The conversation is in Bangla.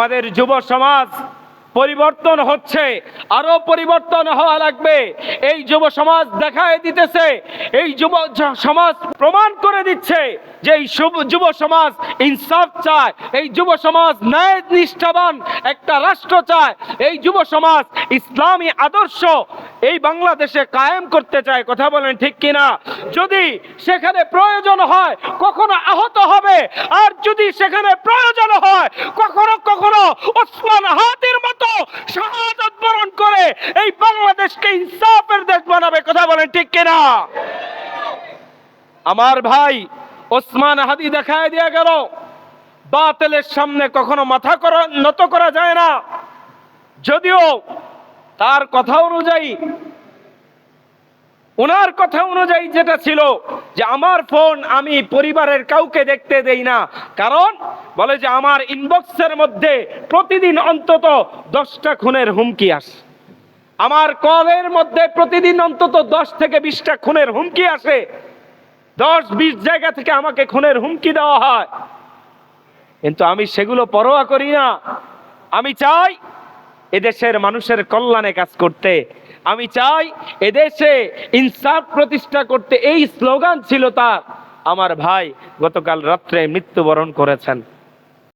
আমাদের যুব সমাজ পরিবর্তন হচ্ছে, আরও পরিবর্তন হওয়া লাগবে। এই যুব সমাজ দেখায় দিতেছে, এই যুব সমাজ প্রমাণ করে দিচ্ছে। যে এই যুব সমাজ ইনসাফ চায়, এই যুব সমাজ ন্যায় নিষ্ঠাবান একটা রাষ্ট্র চায়, এই যুব সমাজ ইসলামী আদর্শ এই বাংলাদেশে কায়েম করতে চায়, কথা বলেন ঠিক কিনা? যদি সেখানে প্রয়োজন হয়, কখনো আহত হবে, আর যদি সেখানে প্রয়োজন হয়, কখনো কখনো ওসমান হাতির মতো শাহাদত বরণ করে এই বাংলাদেশকে ইনসাফের দেশ বানাবে, কথা বলেন ঠিক কিনা? আমার ভাই ওসমান হাদি দেখায় দিয়ে গেল। বাতিলের সামনে কখনো মাথা নত করা যায় না। যদিও তার কথা অনুযায়ী ওনার কথা অনুযায়ী যেটা ছিল যে আমার ফোন আমি পরিবারের কাউকে দেখতে দেই না। কারণ বলে যে আমার ইনবক্সের মধ্যে প্রতিদিন অন্তত দশটা খুনের হুমকি আসে। আমার কলের মধ্যে প্রতিদিন অন্তত দশ থেকে বিশটা খুনের হুমকি আসে। দশ, বিশ জায়গা থেকে আমাকে খুনের হুমকি দেওয়া হয়। কিন্তু আমি সেগুলো পরোয়া করি না। আমি চাই এদেশের মানুষের কল্যাণে কাজ করতে। আমি চাই এদেশে ইনসাফ প্রতিষ্ঠা করতে। এই স্লোগান ছিল তার। আমার ভাই গতকাল রাত্রে মৃত্যুবরণ করেছেন।